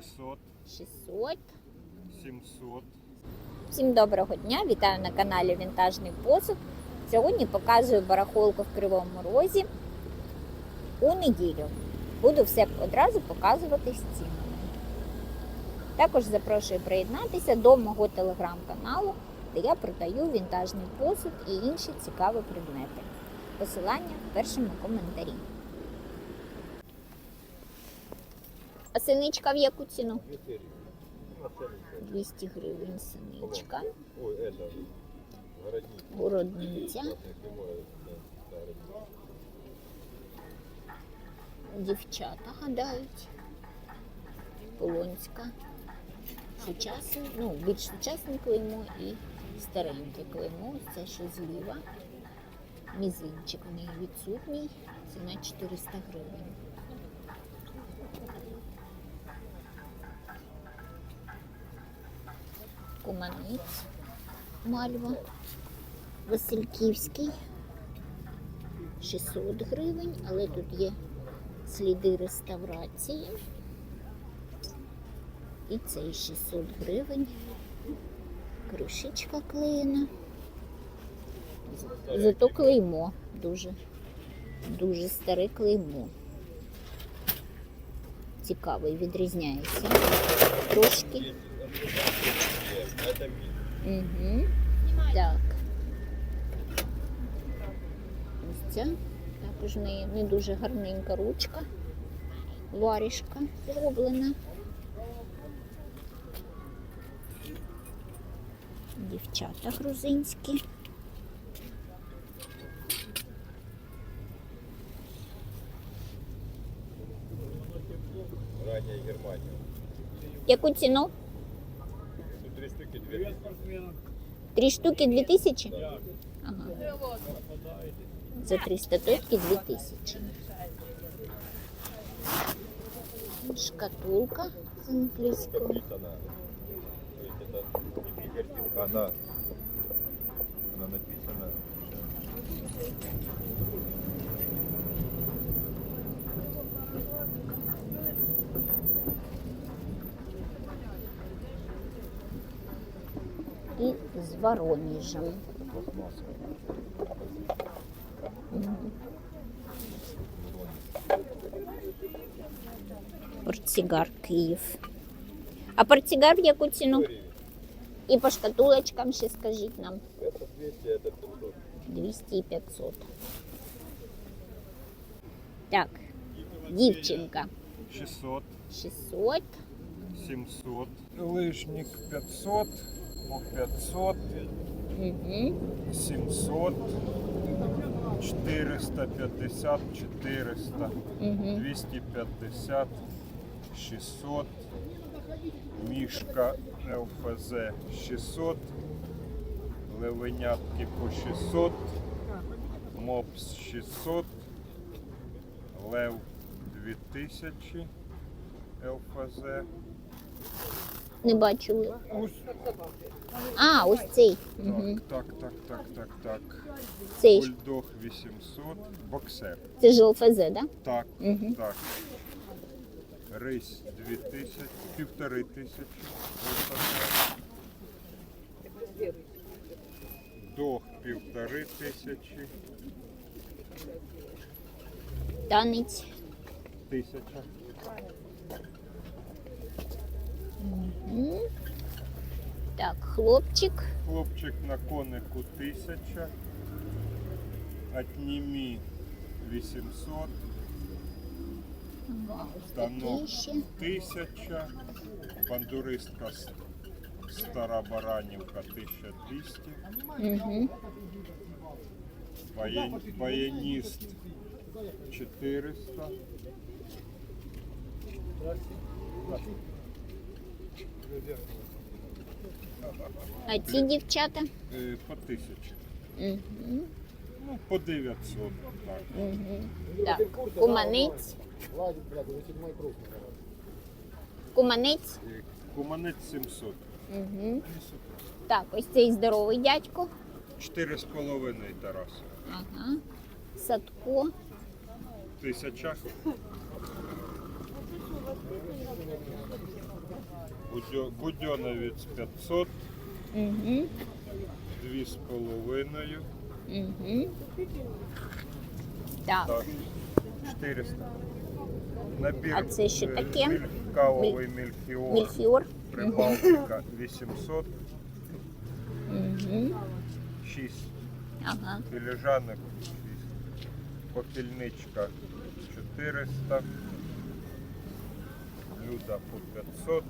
600, 600. 700. Всім доброго дня! Вітаю на каналі Вінтажний посуд. Сьогодні показую барахолку в Кривому Розі у неділю. Буду все одразу показувати з цінами. Також запрошую приєднатися до мого телеграм-каналу, де я продаю вінтажний посуд і інші цікаві предмети. Посилання в першому коментарі. А синичка в яку ціну? 200 гривень синичка. Городниця. Дівчата гадають. Полонська. Сучасне, ну, більш сучасне клеймо і стареньке клеймо. Це що зліва. Мізинчик в неї відсутній. Ціна 400 гривень. Куманець. Мальва. Васильківський 600 гривень, але тут є сліди реставрації. І цей 600 гривень. Кришечка клеєна. Зато клеймо дуже, дуже старе клеймо. Цікавий, відрізняється. Трошки. Это мид. Угу. Так. Ось ця. Також неї не дуже гарненька ручка. Варішка зроблена. Дівчата грузинські. Яку ціну? Тут три штуки, две тысячи. Три штуки 2000? Ага. За три статутки дві тисячі. Шкатулка з англійського. Написано. То есть это не она, она написана. з Воронежем. Пластмасса. Портсигар Київ. А портсигар в яку ціну? І по шкатулочкам ще скажіть нам. Это 200, это 500. 200 і 500. Так, дівчинка 600, 600. 700. Лишник 500, По 500, Угу. 700, 450, 400, Угу. 250, 600, мішка ЛФЗ 600, левенятки по 600, мопс 600, лев 2000 ЛФЗ. Не. Ось, А, ось цей. Угу. так, так, так, так, так. Цей. ж. Бульдог 800, боксер. Це ж ЛФЗ, да? Так, Угу. так. Рись 2000, півтори тисячі. Дог півтори тисячі, Танець. тисяча. Мгм. Так, хлопчик. Хлопчик на конику тисяча. Отнімі 800, Ага, ось Станок. такий ще. тисяча. Бандуристка с- Стара Баранівка 1200. Угу. Баян- Баяніст 400. А ці дівчата? Е, По 1000. Угу. Ну, по 900. Так. Угу. Так, куманець. Куманець. Е, Куманець 700. Угу. Так, ось цей здоровий дядько. 4,5 Тарас. Ага. Садко. Тисяча. Будьоновець 500, Угу. 2,5. Угу. Так, Так, 400. Набір А це що е, таке? міль- кавовий мільхіор мільфіор. Прибалтика 800, Угу. 6. Ага. Філіжанок 6. Попільничка 400. Люда по 500.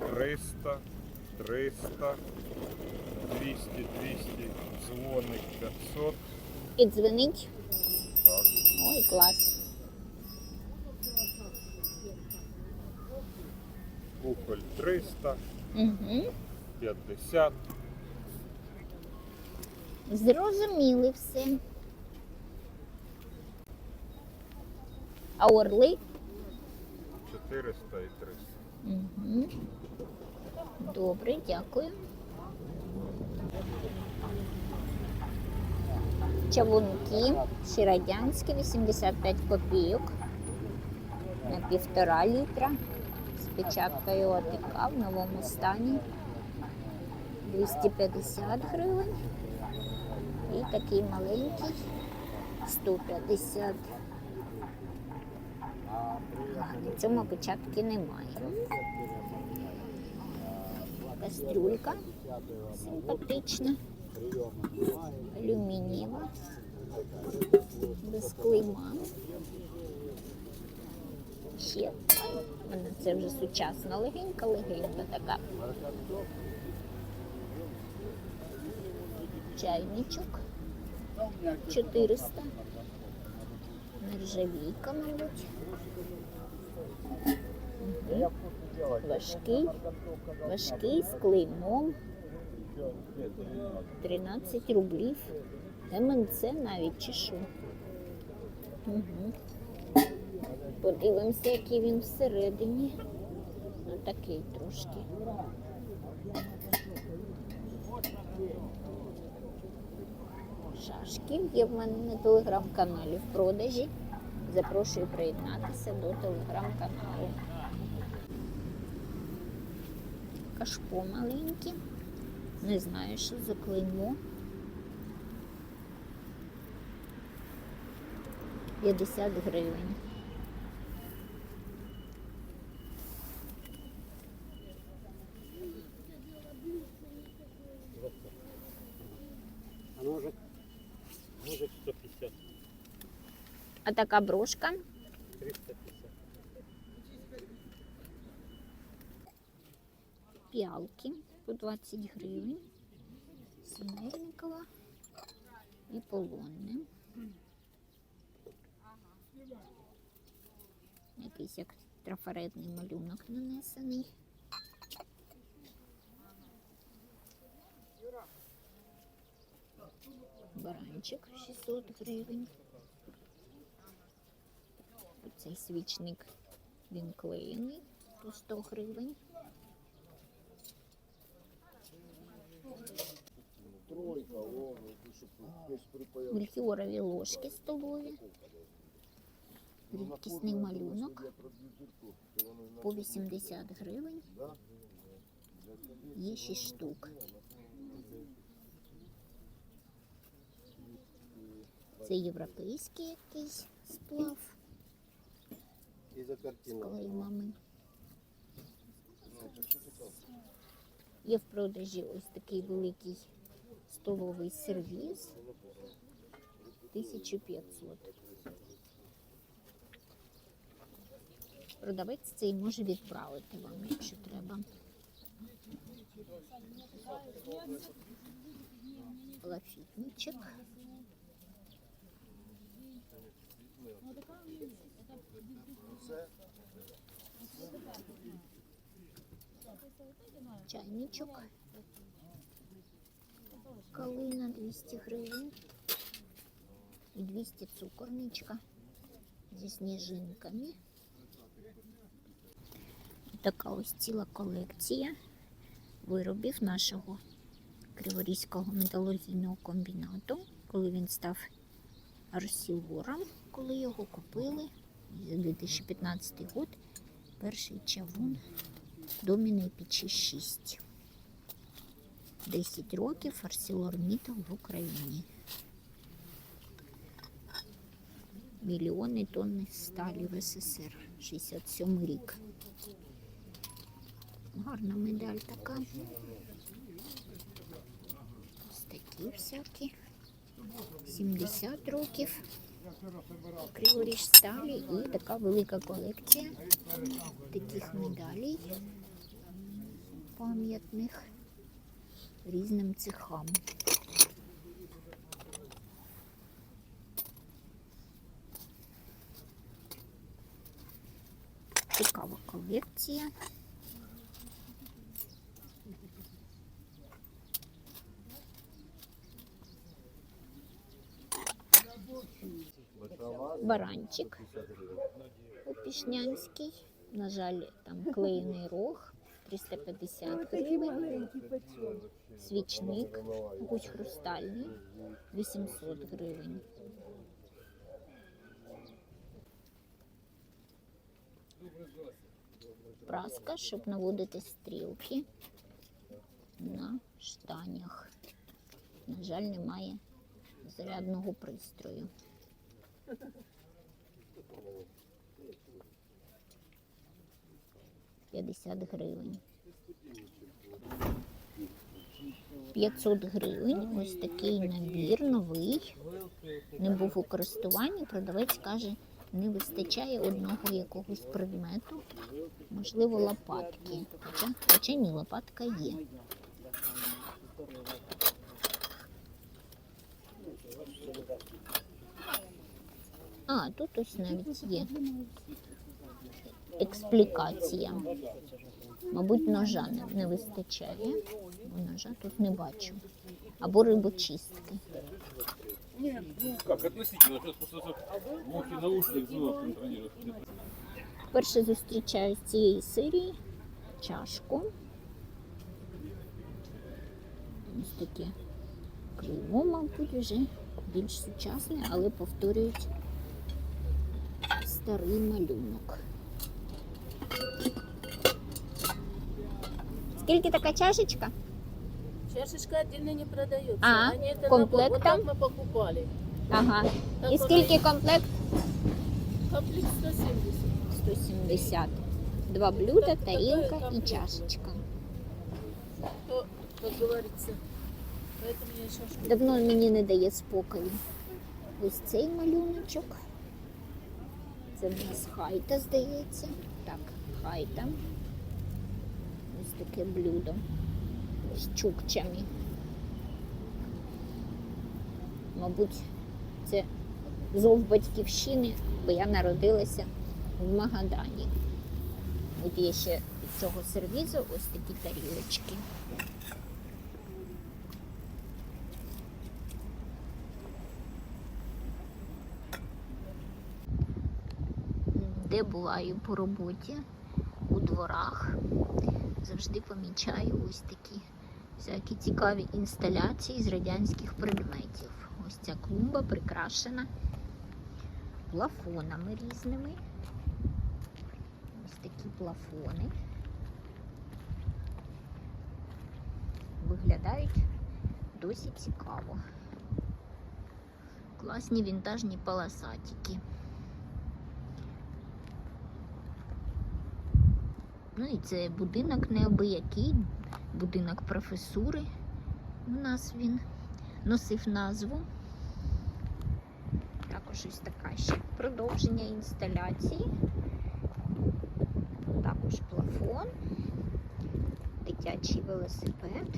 300. 300. 200, 200. Дзвоник 500. І дзвонить. Так. Ой, клас. Кухоль 300. Угу. 50. Зрозуміли все. А орли? 400 і 300. Добре, дякую. Чавунки, ще радянські, 85 копійок на півтора літра з печаткою ОТК в новому стані 250 гривень. І такий маленький 150. А, На цьому печатки немає. Кастрюлька симпатична, алюмінієва, без клейма. Ще в мене це вже сучасна легенька, легенька така. Чайничок 400. Нержавійка, мабуть. Важкий, важкий з клеймом. 13 рублів. МНЦ навіть чи що. Угу. Подивимося, який він всередині. Ну такий трошки. Шашки є в мене на телеграм-каналі в продажі. Запрошую приєднатися до телеграм-каналу. Кашпо маленьке. Не знаю, що за клеймо. 50 гривень. А така брошка 350. піалки по 20 гривень. Синельникова і полонне. Якийсь як трафаретний малюнок нанесений. Баранчик 600 гривень. Оцей свічник він клеєний по 100 гривень. Мельхіорові ложки столові. Рідкісний малюнок по 80 гривень. Є 6 штук. Це європейський якийсь сплав И за з картину. клеймами. Є в продажі ось такий великий столовий сервіз. 1500. Продавець цей може відправити вам, якщо треба. Лафітничок. Чайничок. Калина 200 гривень. І 200 цукорничка зі сніжинками. Така ось ціла колекція виробів нашого Криворізького металургійного комбінату, коли він став арсілором, коли його купили за 2015 год. Перший чавун доміної печі 6. 10 років ArcelorMittal в Україні. Мільйони тонн сталі в СССР. 67 рік. Гарна медаль така. Ось такі всякі. 70 років. Криворіж сталі і така велика колекція таких медалей пам'ятних різним цехам. Цікава колекція. Баранчик Опішнянський. На жаль, там клеєний рог 350 гривень. Свічник, гусь хрустальний 800 гривень. Праска, щоб наводити стрілки на штанях. На жаль, немає зарядного пристрою. П'ятдесят гривень. 500 гривень. Ось такий набір новий. Не був у користуванні. Продавець каже, не вистачає одного якогось предмету. Можливо, лопатки. Хоча, хоча ні, лопатка є. А, тут ось навіть є експлікація. Мабуть, ножа не, вистачає, бо ножа тут не бачу. Або рибочистки. Как относительно, сейчас просто мухи наушник звук контролируешь. Перше зустрічаю з цієї серії чашку. Ось таке криво, мабуть, вже більш сучасне, але повторюють старий малюнок. Скільки така чашечка? Чашечка отдельно не продается. А, Они это комплектом? набор. Вот так мы покупали. Ага. Так І вот скільки комплект? Комплект 170. 170. Два блюда, тарілка і чашечка. То, как говорится. Поэтому я шашку. Давно мені не дає спокою. Ось цей малюночок. Це в нас хайта, здається. Так, хайта. Ось таке блюдо з чукчами. Мабуть, це зов батьківщини, бо я народилася в Магадані. От є ще від цього сервізу ось такі тарілочки. Де буваю по роботі у дворах, завжди помічаю ось такі всякі цікаві інсталяції з радянських предметів. Ось ця клумба прикрашена плафонами різними. Ось такі плафони. Виглядають досить цікаво. Класні вінтажні паласатики. Ну і це будинок неабиякий, будинок професури. У нас він носив назву. Також ось така ще продовження інсталяції. Також плафон, дитячий велосипед.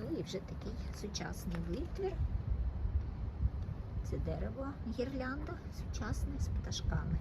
Ну і вже такий сучасний витвір. Дерево гірлянда сучасне з пташками.